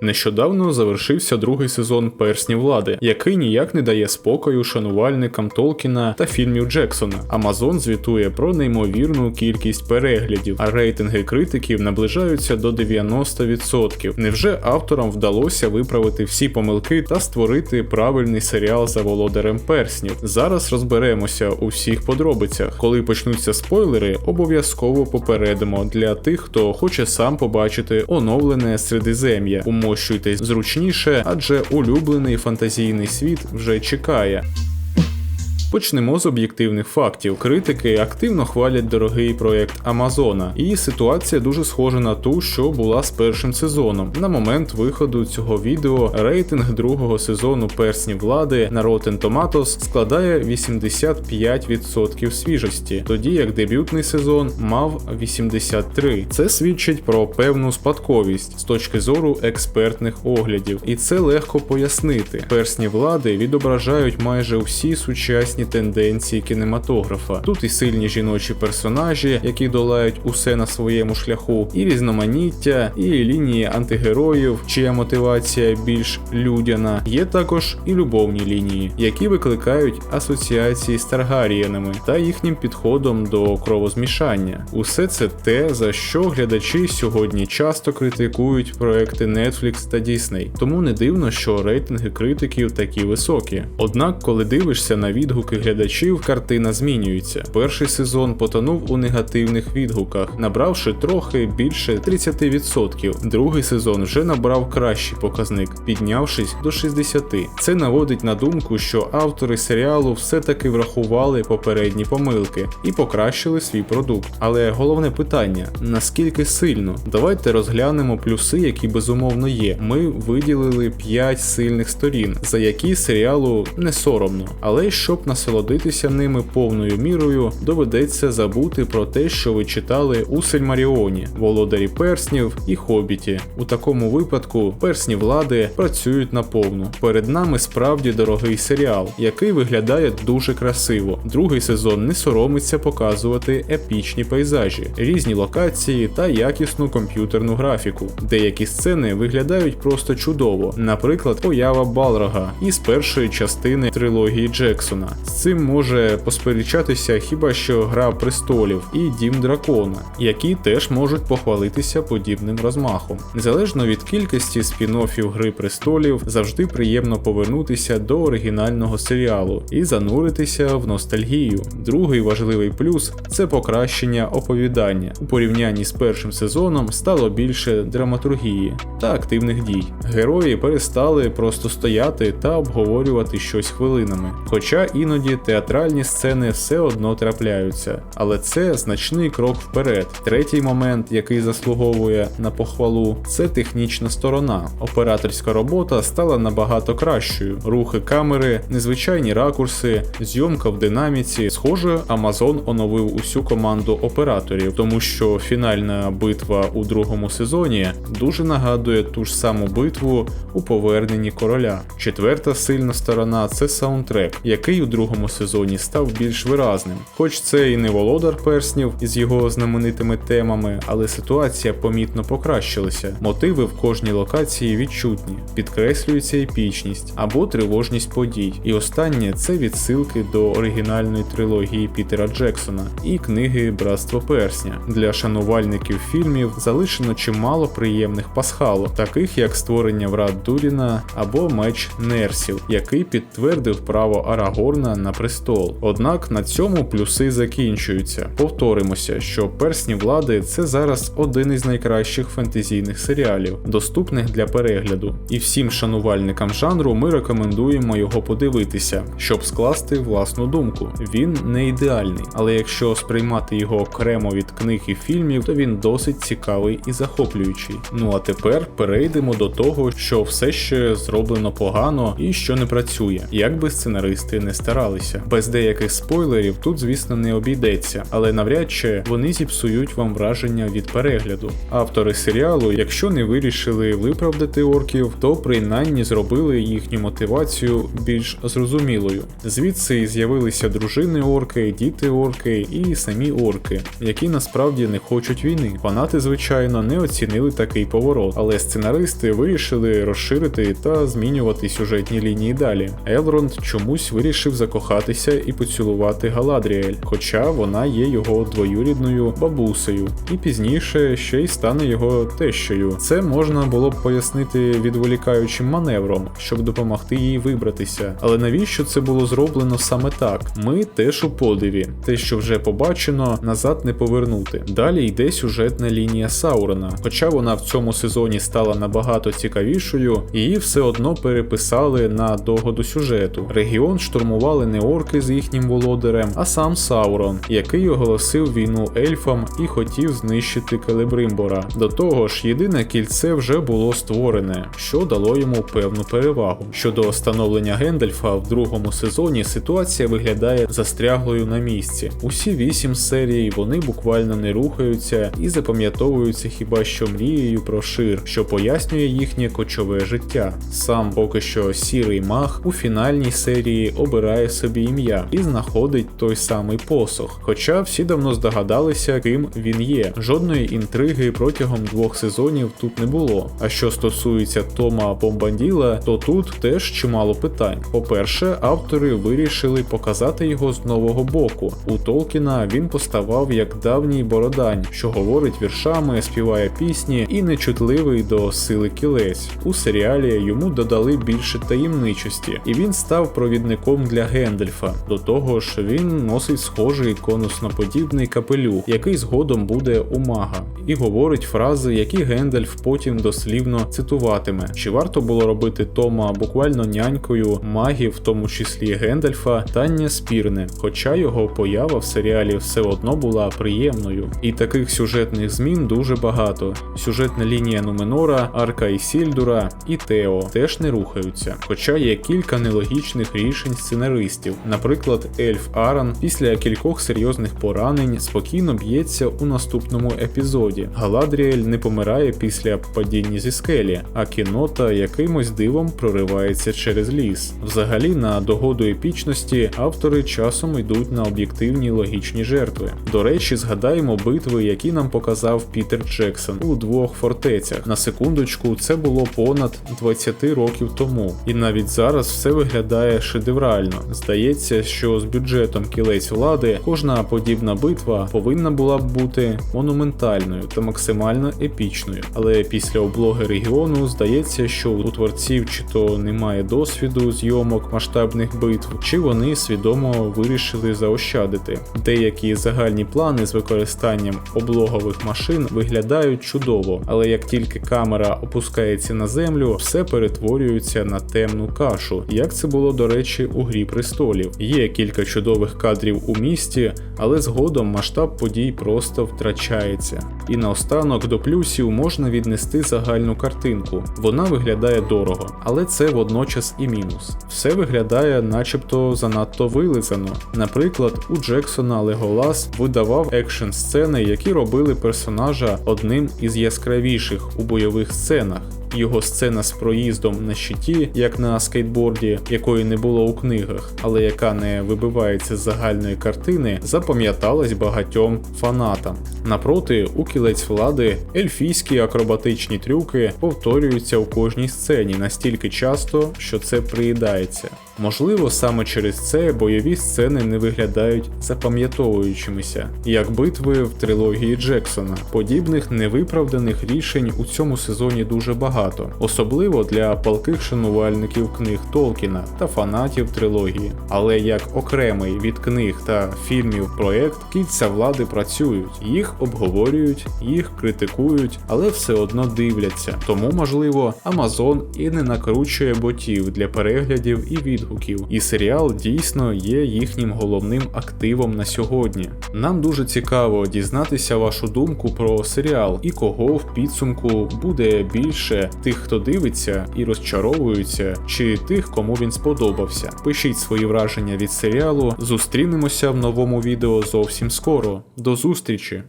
Нещодавно завершився другий сезон Персні влади, який ніяк не дає спокою шанувальникам Толкіна та фільмів Джексона. Амазон звітує про неймовірну кількість переглядів, а рейтинги критиків наближаються до 90%. Невже авторам вдалося виправити всі помилки та створити правильний серіал за володарем перснів? Зараз розберемося у всіх подробицях. Коли почнуться спойлери, обов'язково попередимо для тих, хто хоче сам побачити оновлене Середзем'я. Умощуйтесь зручніше, адже улюблений фантазійний світ вже чекає. Почнемо з об'єктивних фактів. Критики активно хвалять дорогий проект Амазона, і ситуація дуже схожа на ту, що була з першим сезоном. На момент виходу цього відео рейтинг другого сезону персні влади на Rotten Tomatoes складає 85% свіжості, тоді як дебютний сезон мав 83. Це свідчить про певну спадковість з точки зору експертних оглядів, і це легко пояснити. Персні влади відображають майже всі сучасні тенденції кінематографа. Тут і сильні жіночі персонажі, які долають усе на своєму шляху, і різноманіття, і лінії антигероїв, чия мотивація більш людяна. Є також і любовні лінії, які викликають асоціації з Таргарієнами та їхнім підходом до кровозмішання. Усе це те, за що глядачі сьогодні часто критикують проекти Netflix та Disney. Тому не дивно, що рейтинги критиків такі високі. Однак, коли дивишся на відгуки глядачів, картина змінюється. Перший сезон потонув у негативних відгуках, набравши трохи більше 30%. Другий сезон вже набрав кращий показник, піднявшись до 60%. Це наводить на думку, що автори серіалу все-таки врахували попередні помилки і покращили свій продукт. Але головне питання: наскільки сильно? Давайте розглянемо плюси, які безумовно є. Ми виділили 5 сильних сторін, за які серіалу не соромно. Але щоб насолодитися ними повною мірою, доведеться забути про те, що ви читали у Сельмаріоні, Володарі перснів і Хобіті. У такому випадку персні влади працюють наповну. Перед нами справді дорогий серіал, який виглядає дуже красиво. Другий сезон не соромиться показувати епічні пейзажі, різні локації та якісну комп'ютерну графіку. Деякі сцени виглядають просто чудово, наприклад, поява Балрога із першої частини трилогії Джексона. З цим може посперечатися хіба що Гра престолів і Дім Дракона, які теж можуть похвалитися подібним розмахом. Незалежно від кількості спін-оффів Гри престолів, завжди приємно повернутися до оригінального серіалу і зануритися в ностальгію. Другий важливий плюс це покращення оповідання. У порівнянні з першим сезоном стало більше драматургії та активних дій. Герої перестали просто стояти та обговорювати щось хвилинами. Хоча іноді театральні сцени все одно трапляються, але це значний крок вперед. Третій момент, який заслуговує на похвалу, це технічна сторона. Операторська робота стала набагато кращою. Рухи камери, незвичайні ракурси, зйомка в динаміці. Схоже, Amazon оновив усю команду операторів, тому що фінальна битва у другому сезоні дуже нагадує ту ж саму битву у поверненні короля. Четверта сильна сторона це саундтрек, який у другому сезоні став більш виразним. Хоч це і не володар перснів із його знаменитими темами, але ситуація помітно покращилася. Мотиви в кожній локації відчутні, підкреслюється епічність або тривожність подій. І останнє це відсилки до оригінальної трилогії Пітера Джексона і книги Братство Персня. Для шанувальників фільмів залишено чимало приємних пасхалок, таких як створення врат Дуріна або меч Нерсів, який підтвердив право Арагорна на престол. Однак на цьому плюси закінчуються. Повторимося, що персні влади це зараз один із найкращих фентезійних серіалів, доступних для перегляду. І всім шанувальникам жанру ми рекомендуємо його подивитися, щоб скласти власну думку. Він не ідеальний, але якщо сприймати його окремо від книг і фільмів, то він досить цікавий і захоплюючий. Ну а тепер перейдемо до того, що все ще зроблено погано і що не працює, як би сценаристи не старалися. Сталися. Без деяких спойлерів тут, звісно, не обійдеться, але навряд чи вони зіпсують вам враження від перегляду. Автори серіалу, якщо не вирішили виправдати орків, то принаймні зробили їхню мотивацію більш зрозумілою. Звідси з'явилися дружини орки, діти орки і самі орки, які насправді не хочуть війни. Фанати, звичайно, не оцінили такий поворот, але сценаристи вирішили розширити та змінювати сюжетні лінії далі. Елронд чомусь вирішив закохатися і поцілувати Галадріель, хоча вона є його двоюрідною бабусею, і пізніше ще й стане його тещою. Це можна було б пояснити відволікаючим маневром, щоб допомогти їй вибратися. Але навіщо це було зроблено саме так? Ми теж у подиві. Те, що вже побачено, назад не повернути. Далі йде сюжетна лінія Саурона. Хоча вона в цьому сезоні стала набагато цікавішою, її все одно переписали на догоду сюжету. Регіон штурмували не орки з їхнім володарем, а сам Саурон, який оголосив війну ельфам і хотів знищити Келебримбора. До того ж, єдине кільце вже було створене, що дало йому певну перевагу. Щодо встановлення Гендальфа в другому сезоні ситуація виглядає застряглою на місці. Усі вісім серій вони буквально не рухаються і запам'ятовуються хіба що мрією про шир, що пояснює їхнє кочове життя. Сам поки що сірий мах у фінальній серії обирає собі ім'я і знаходить той самий посох. Хоча всі давно здогадалися, ким він є. Жодної інтриги протягом двох сезонів тут не було. А що стосується Тома Бомбанділа, то тут теж чимало питань. По-перше, автори вирішили показати його з нового боку. У Толкіна він поставав як давній бородань, що говорить віршами, співає пісні і нечутливий до сили кілець. У серіалі йому додали більше таємничості, і він став провідником для Гендельфа. До того ж, він носить схожий конусноподібний капелюх, який згодом буде у мага, і говорить фрази, які Гендальф потім дослівно цитуватиме. Чи варто було робити Тома буквально нянькою магів, в тому числі Гендальфа, тання спірне, хоча його поява в серіалі все одно була приємною. І таких сюжетних змін дуже багато. Сюжетна лінія Нуменора, Арка і Сільдура і Тео теж не рухаються. Хоча є кілька нелогічних рішень сценаристів. Наприклад, Ельф Аран після кількох серйозних поранень спокійно б'ється у наступному епізоді. Галадріель не помирає після падіння зі скелі, а кінота якимось дивом проривається через ліс. Взагалі, на догоду епічності автори часом йдуть на об'єктивні логічні жертви. До речі, згадаємо битви, які нам показав Пітер Джексон у двох фортецях. На секундочку, це було понад 20 років тому, і навіть зараз все виглядає шедеврально. Здається, що з бюджетом кілець влади кожна подібна битва повинна була б бути монументальною та максимально епічною. Але після облоги регіону здається, що у творців чи то немає досвіду зйомок масштабних битв, чи вони свідомо вирішили заощадити. Деякі загальні плани з використанням облогових машин виглядають чудово, але як тільки камера опускається на землю, все перетворюється на темну кашу, як це було до речі у Грі престолів. Є кілька чудових кадрів у місті, але згодом масштаб подій просто втрачається. І наостанок до плюсів можна віднести загальну картинку. Вона виглядає дорого, але це водночас і мінус. Все виглядає начебто занадто вилизано. Наприклад, у Джексона Леголас видавав екшн сцени, які робили персонажа одним із яскравіших у бойових сценах. Його сцена з проїздом на щиті, як на скейтборді, якої не було у книгах, але яка не вибивається з загальної картини, запам'яталась багатьом фанатам. Напроти, у кілець влади ельфійські акробатичні трюки повторюються у кожній сцені настільки часто, що це приїдається. Можливо, саме через це бойові сцени не виглядають запам'ятовуючимися, як битви в трилогії Джексона. Подібних невиправданих рішень у цьому сезоні дуже багато, особливо для палких шанувальників книг Толкіна та фанатів трилогії. Але як окремий від книг та фільмів проект, кільця влади працюють, їх обговорюють, їх критикують, але все одно дивляться. Тому, можливо, Amazon і не накручує ботів для переглядів і відгуків відгуків, і серіал дійсно є їхнім головним активом на сьогодні. Нам дуже цікаво дізнатися вашу думку про серіал і кого в підсумку буде більше тих, хто дивиться і розчаровується, чи тих, кому він сподобався. Пишіть свої враження від серіалу. Зустрінемося в новому відео зовсім скоро. До зустрічі!